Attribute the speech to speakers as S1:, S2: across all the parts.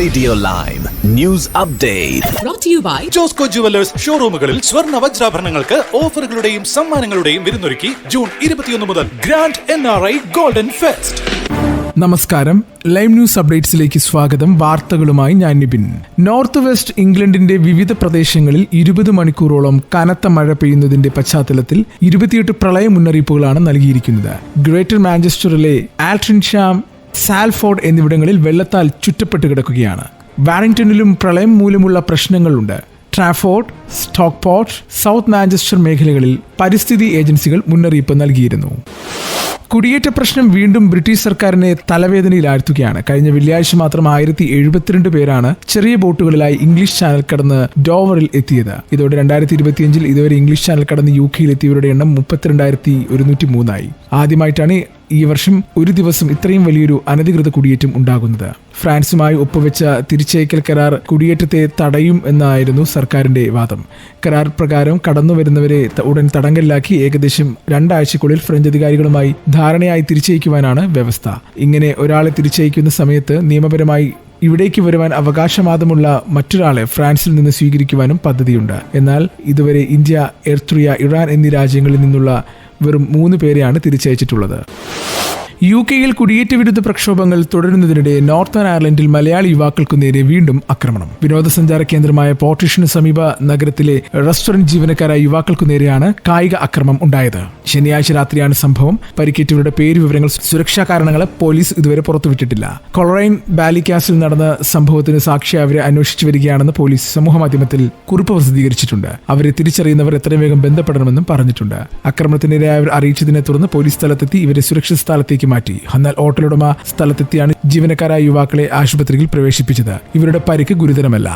S1: Radio live news update
S2: Josco jewellers ഷോറൂമുകളിൽ സ്വർണ വജ്രാഭരണങ്ങൾക്ക് ഓഫറുകളുടെയും സമ്മാനങ്ങളുടെയും വിരുന്നൊരുക്കി ജൂൺ ഇരുപത്തിയൊന്ന് മുതൽ grand N R I golden fest.
S3: നമസ്കാരം. ലൈവ് ന്യൂസ് അപ്ഡേറ്റ്സിലേക്ക് സ്വാഗതം. വാർത്തകളുമായി ഞാൻ നിബിൻ. നോർത്ത് വെസ്റ്റ് ഇംഗ്ലണ്ടിന്റെ വിവിധ പ്രദേശങ്ങളിൽ ഇരുപത് മണിക്കൂറോളം കനത്ത മഴ പെയ്യുന്നതിന്റെ പശ്ചാത്തലത്തിൽ ഇരുപത്തിയെട്ട് പ്രളയ മുന്നറിയിപ്പുകളാണ് നൽകിയിരിക്കുന്നത്. ഗ്രേറ്റർ മാഞ്ചസ്റ്ററിലെ ആൽട്രിൻഷാം സാൽഫോർഡ് എന്നിവിടങ്ങളിൽ വെള്ളത്താൽ ചുറ്റപ്പെട്ട് കിടക്കുകയാണ്. വാറിംഗ്ടണിലും പ്രളയം മൂലമുള്ള പ്രശ്നങ്ങളുണ്ട്. ട്രാഫോർഡ് സ്റ്റോക്ക്പോർട്ട് സൗത്ത് മാഞ്ചസ്റ്റർ മേഖലകളിൽ പരിസ്ഥിതി ഏജൻസികൾ മുന്നറിയിപ്പ് നൽകിയിരുന്നു. കുടിയേറ്റ പ്രശ്നം വീണ്ടും ബ്രിട്ടീഷ് സർക്കാരിനെ തലവേദനയിലാഴ്ത്തുകയാണ്. കഴിഞ്ഞ വെള്ളിയാഴ്ച മാത്രം ആയിരത്തി എഴുപത്തിരണ്ട് പേരാണ് ചെറിയ ബോട്ടുകളിലായി ഇംഗ്ലീഷ് ചാനൽ കടന്ന് ഡോവറിൽ എത്തിയത്. ഇതോടെ രണ്ടായിരത്തി ഇരുപത്തിയഞ്ചിൽ ഇതുവരെ ഇംഗ്ലീഷ് ചാനൽ കടന്ന് യു കെയിൽ എത്തിയവരുടെ എണ്ണം മുപ്പത്തിരണ്ടായിരത്തി ഒരുന്നൂറ്റി മൂന്നായി ആദ്യമായിട്ടാണ് ഈ വർഷം ഒരു ദിവസം ഇത്രയും വലിയൊരു അനധികൃത കുടിയേറ്റം ഉണ്ടാകുന്നത്. ഫ്രാൻസുമായി ഒപ്പുവെച്ച തിരിച്ചയക്കൽ കരാർ കുടിയേറ്റത്തെ തടയും എന്നായിരുന്നു സർക്കാരിന്റെ വാദം. കരാർ പ്രകാരം കടന്നുവരുന്നവരെ വരുന്നവരെ ഉടൻ തടങ്കലിലാക്കി ഏകദേശം രണ്ടാഴ്ചക്കുള്ളിൽ ഫ്രഞ്ച് അധികാരികളുമായി ധാരണയായി തിരിച്ചയക്കുവാനാണ് വ്യവസ്ഥ. ഇങ്ങനെ ഒരാളെ തിരിച്ചയക്കുന്ന സമയത്ത് നിയമപരമായി ഇവിടേക്ക് വരുവാൻ അവകാശവാദമുള്ള മറ്റൊരാളെ ഫ്രാൻസിൽ നിന്ന് സ്വീകരിക്കുവാനും പദ്ധതിയുണ്ട്. എന്നാൽ ഇതുവരെ ഇന്ത്യ എർത്രിയ ഇറാൻ എന്നീ രാജ്യങ്ങളിൽ നിന്നുള്ള വെറും മൂന്ന് പേരെയാണ് തിരിച്ചയച്ചിട്ടുള്ളത്. യു കെയിൽ കുടിയേറ്റ വിരുദ്ധ പ്രക്ഷോഭങ്ങൾ തുടരുന്നതിനിടെ നോർത്തേൺ അയർലൻഡിൽ മലയാളി യുവാക്കൾക്കു നേരെ വീണ്ടും ആക്രമണം. വിനോദസഞ്ചാര കേന്ദ്രമായ പോർട്ടിഷന് സമീപ നഗരത്തിലെ റെസ്റ്റോറന്റ് ജീവനക്കാരായ യുവാക്കൾക്കു നേരെയാണ് കായിക അക്രമം ഉണ്ടായത്. ശനിയാഴ്ച രാത്രിയാണ് സംഭവം. പരിക്കേറ്റവരുടെ പേര് വിവരങ്ങൾ സുരക്ഷാ കാരണങ്ങളെ പോലീസ് ഇതുവരെ പുറത്തുവിട്ടിട്ടില്ല. കൊളറൈൻ ബാലിക്കാസിൽ നടന്ന സംഭവത്തിന് സാക്ഷി അവരെ അന്വേഷിച്ചു വരികയാണെന്ന് പോലീസ് സമൂഹമാധ്യമത്തിൽ കുറിപ്പ് പ്രസിദ്ധീകരിച്ചിട്ടുണ്ട്. അവരെ തിരിച്ചറിയുന്നവർ എത്രയും വേഗം ബന്ധപ്പെടണമെന്നും പറഞ്ഞിട്ടുണ്ട്. ആക്രമണത്തിനിരയായവർ അറിയിച്ചതിനെ തുടർന്ന് പോലീസ് സ്ഥലത്തെത്തി ഇവരെ സുരക്ഷിത സ്ഥലത്തേക്ക് മാറ്റി. എന്നാൽ ഹോട്ടലുടമ സ്ഥലത്തെത്തിയാണ് ജീവനക്കാരായ യുവാക്കളെ ആശുപത്രിയിൽ പ്രവേശിപ്പിച്ചത്. ഇവരുടെ പരിക്ക് ഗുരുതരമല്ല.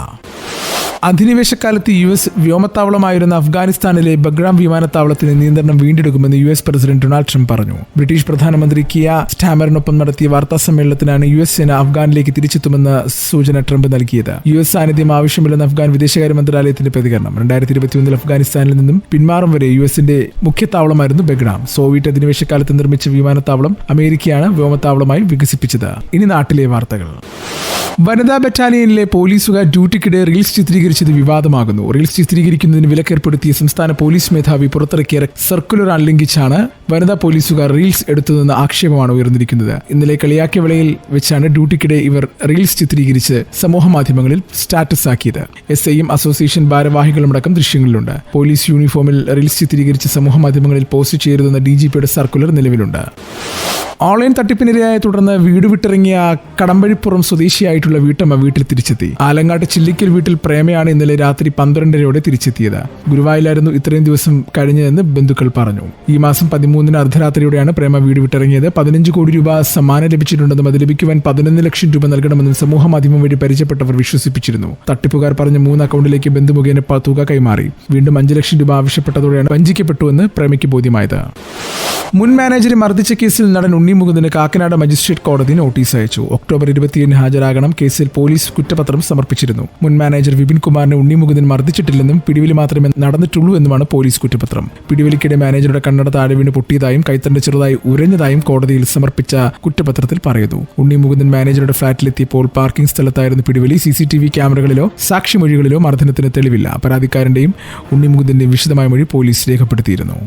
S3: അധിനിവേശക്കാലത്ത് യു എസ് വ്യോമത്താവളമായിരുന്ന അഫ്ഗാനിസ്ഥാനിലെ ബഗ്രാം വിമാനത്താവളത്തിന് നിയന്ത്രണം വീണ്ടെടുക്കുമെന്ന് U S president Donald Trump പറഞ്ഞു. ബ്രിട്ടീഷ് പ്രധാനമന്ത്രി കിയ സ്റ്റാമറിനൊപ്പം നടത്തിയ വാർത്താ സമ്മേളനത്തിനാണ് യു എസ് സേന അഫ്ഗാനിലേക്ക് തിരിച്ചെത്തുമെന്ന സൂചന ട്രംപ് നൽകിയത്. യു എസ് സാന്നിധ്യം ആവശ്യമില്ലെന്ന് അഫ്ഗാൻ വിദേശകാര്യ മന്ത്രാലയത്തിന്റെ പ്രതികരണം. രണ്ടായിരത്തി ഇരുപത്തിയൊന്നിൽ അഫ്ഗാനിസ്ഥാനിൽ നിന്നും പിന്മാറും വരെ യു എസിന്റെ മുഖ്യത്താവളമായിരുന്നു ബഗ്രാം. സോവിയറ്റ് അധിനിവേശക്കാലത്ത് നിർമ്മിച്ച വിമാനത്താവളം അമേരിക്കയാണ് വ്യോമത്താവളമായി വികസിപ്പിച്ചത്. ഇനി നാട്ടിലെ വാർത്തകൾ. വനിതാ ബറ്റാലിയനിലെ പോലീസുകാർ ഡ്യൂട്ടിക്കിടെ റീൽസ് ചിത്രീകരിച്ചത് വിവാദമാകുന്നു. റീൽസ് ചിത്രീകരിക്കുന്നതിന് വിലക്കേർപ്പെടുത്തിയ സംസ്ഥാന പോലീസ് മേധാവി പുറത്തിറക്കിയ സർക്കുലർ ലംഘിച്ചാണ് വനിതാ പോലീസുകാർ റീൽസ് എടുത്തതെന്ന ആക്ഷേപമാണ് ഉയർന്നിരിക്കുന്നത്. ഇന്നലെ കളിയാക്കിയ വേളയിൽ വെച്ചാണ് ഡ്യൂട്ടിക്കിടെ ഇവർ റീൽസ് ചിത്രീകരിച്ച് സമൂഹ മാധ്യമങ്ങളിൽ സ്റ്റാറ്റസ് ആക്കിയത്. എസ് ഐയും അസോസിയേഷൻ ഭാരവാഹികളുമടക്കം ദൃശ്യങ്ങളിലുണ്ട്. പോലീസ് യൂണിഫോമിൽ റീൽസ് ചിത്രീകരിച്ച് സമൂഹ മാധ്യമങ്ങളിൽ പോസ്റ്റ് ചെയ്യരുതെന്ന ഡി ജി പിയുടെ സർക്കുലർ നിലവിലുണ്ട്. ഓൺലൈൻ തട്ടിപ്പിനിരയായ തുടർന്ന് വീട് വിട്ടിറങ്ങിയ കടമ്പഴിപ്പുറം സ്വദേശിയായിട്ടുള്ള വീട്ടമ്മ വീട്ടിൽ തിരിച്ചെത്തി. ആലങ്ങാട്ട് ചില്ലിക്കൽ വീട്ടിൽ പ്രേമയാണ് ഇന്നലെ രാത്രി പന്ത്രണ്ടരയോടെ തിരിച്ചെത്തിയത്. ഗുരുവായൂരായിരുന്നു ഇത്രയും ദിവസം കഴിഞ്ഞതെന്ന് ബന്ധുക്കൾ പറഞ്ഞു. ഈ മാസം പതിമൂന്നിന് അർദ്ധരാത്രിയോടെയാണ് പ്രേമ വീട് വിട്ടിറങ്ങിയത്. പതിനഞ്ച് കോടി രൂപ സമ്മാനം ലഭിച്ചിട്ടുണ്ടെന്നും അത് ലഭിക്കുവാൻ പതിനൊന്ന് ലക്ഷം രൂപ നൽകണമെന്നും സമൂഹ മാധ്യമം വഴി പരിചയപ്പെട്ടവർ വിശ്വസിപ്പിച്ചിരുന്നു. തട്ടിപ്പുകാർ പറഞ്ഞ മൂന്ന് അക്കൗണ്ടിലേക്ക് ബന്ധു മുഖേന തുക കൈമാറി. വീണ്ടും അഞ്ച് ലക്ഷം രൂപ ആവശ്യപ്പെട്ടതോടെയാണ് വഞ്ചിക്കപ്പെട്ടുവെന്ന് പ്രേമയ്ക്ക് ബോധ്യമായത്. മുൻ മാനേജറെ മർദ്ദിച്ച കേസിൽ നടൻ ഉണ്ണി മുകുന്ദന് കാക്കനാട് മജിസ്ട്രേറ്റ് കോടതി നോട്ടീസ് അയച്ചു. ഒക്ടോബർ ഇരുപത്തിയേഴിന് ഹാജരാകണം. കേസിൽ പോലീസ് കുറ്റപത്രം സമർപ്പിച്ചിരുന്നു. മുൻ മാനേജർ വിപിൻ കുമാറിനെ ഉണ്ണി മുകുന്ദൻ മർദ്ദിച്ചിട്ടില്ലെന്നും പിടിവലി മാത്രമേ നടന്നിട്ടുള്ളൂ എന്നുമാണ് പോലീസ് കുറ്റപത്രം. പിടിവലിക്കിടെ മാനേജറുടെ കണ്ണട താഴെ വീണ് പൊട്ടിയതായും കൈത്തണ്ട് ചെറുതായി ഉരഞ്ഞതായും കോടതിയിൽ സമർപ്പിച്ച കുറ്റപത്രത്തിൽ പറയുന്നു. ഉണ്ണി മുകുന്ദൻ മാനേജറുടെ ഫ്ളാറ്റിലെത്തിയപ്പോൾ പാർക്കിംഗ് സ്ഥലത്തായിരുന്നു പിടിവലി സി സി ടി വി ക്യാമറകളിലോ സാക്ഷിമൊഴികളിലോ മർദ്ദനത്തിന് തെളിവില്ല. പരാതിക്കാരന്റെയും ഉണ്ണി മുകുന്ദന്റെയും വിശദമായ മൊഴി പോലീസ് രേഖപ്പെടുത്തിയിരുന്നു.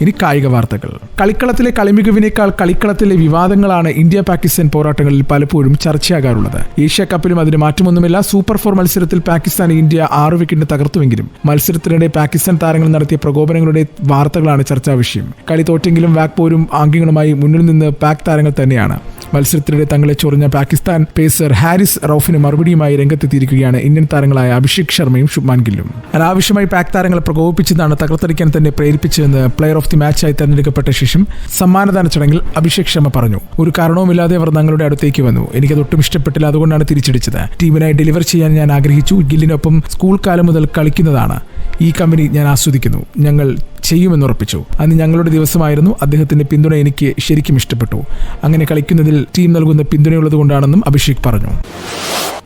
S3: ഇനി കായിക വാർത്തകൾ. കളിക്കളത്തിലെ കളിമികവിനേക്കാൾ കളിക്കളത്തിലെ വിവാദങ്ങളാണ് ഇന്ത്യ പാകിസ്ഥാൻ പോരാട്ടങ്ങളിൽ പലപ്പോഴും ചർച്ചയാകാറുള്ളത്. ഏഷ്യ കപ്പിലും അതിന് മാറ്റമൊന്നുമില്ല. സൂപ്പർ ഫോർ മത്സരത്തിൽ പാകിസ്ഥാൻ ഇന്ത്യ ആറ് വിക്കറ്റിന് തകർത്തുവെങ്കിലും മത്സരത്തിനിടെ പാകിസ്ഥാൻ താരങ്ങൾ നടത്തിയ പ്രകോപനങ്ങളുടെ വാർത്തകളാണ് ചർച്ചാ വിഷയം. കളി തോറ്റെങ്കിലും വാക്പോരും ആംഗ്യങ്ങളുമായി മുന്നിൽ നിന്ന് പാക് താരങ്ങൾ തന്നെയാണ്. മത്സരത്തിനിടെ തങ്ങളെ ചൊറിഞ്ഞ പാകിസ്ഥാൻ പേസർ ഹാരിസ് റൌഫിന് മറുപടിയുമായി രംഗത്തെത്തിയിരിക്കുകയാണ് ഇന്ത്യൻ താരങ്ങളായ അഭിഷേക് ശർമ്മയും ശുഭ്മാൻ ഗില്ലും. അനാവശ്യമായി പാക് താരങ്ങളെ പ്രകോപിപ്പിച്ചതാണ് തകർത്തടിക്കാൻ തന്നെ പ്രേരിപ്പിച്ചതെന്ന് പ്ലെയർ ഓഫ് ദി മാച്ചായി തെരഞ്ഞെടുക്കപ്പെട്ട ശേഷം സമ്മാനദാന ചടങ്ങിൽ അഭിഷേക് ശർമ്മ പറഞ്ഞു. ഒരു കാരണവുമില്ലാതെ അവർ തങ്ങളുടെ അടുത്തേക്ക് വന്നു. എനിക്കത് ഒട്ടും ഇഷ്ടപ്പെട്ടില്ല. അതുകൊണ്ടാണ് തിരിച്ചടിച്ചത്. ടീമിനായി ഡെലിവർ ചെയ്യാൻ ഞാൻ ആഗ്രഹിച്ചു. ഗില്ലിനൊപ്പം സ്കൂൾ കാലം മുതൽ കളിക്കുന്നതാണ്. ഈ കമ്പനി ഞാൻ ആസ്വദിക്കുന്നു. ഞങ്ങൾ ചെയ്യുമെന്ന് ഉറപ്പിച്ചു അന്ന് ഞങ്ങളുടെ ദിവസമായിരുന്നു. അദ്ദേഹത്തിന്റെ പിന്തുണ എനിക്ക് ശരിക്കും ഇഷ്ടപ്പെട്ടു. അങ്ങനെ കളിക്കുന്നതിൽ ടീം നൽകുന്ന പിന്തുണയുള്ളത് കൊണ്ടാണെന്നും അഭിഷേക് പറഞ്ഞു.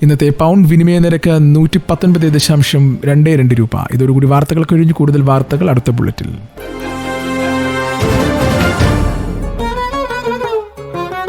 S3: ഇന്നത്തെ പൗണ്ട് വിനിമയ നിരക്ക് നൂറ്റി പത്തൊൻപത് ദശാംശം രണ്ട് രണ്ട് രൂപ. ഇതോടുകൂടി വാർത്തകൾ കഴിഞ്ഞ് കൂടുതൽ വാർത്തകൾ അടുത്ത ബുള്ളറ്റിൽ.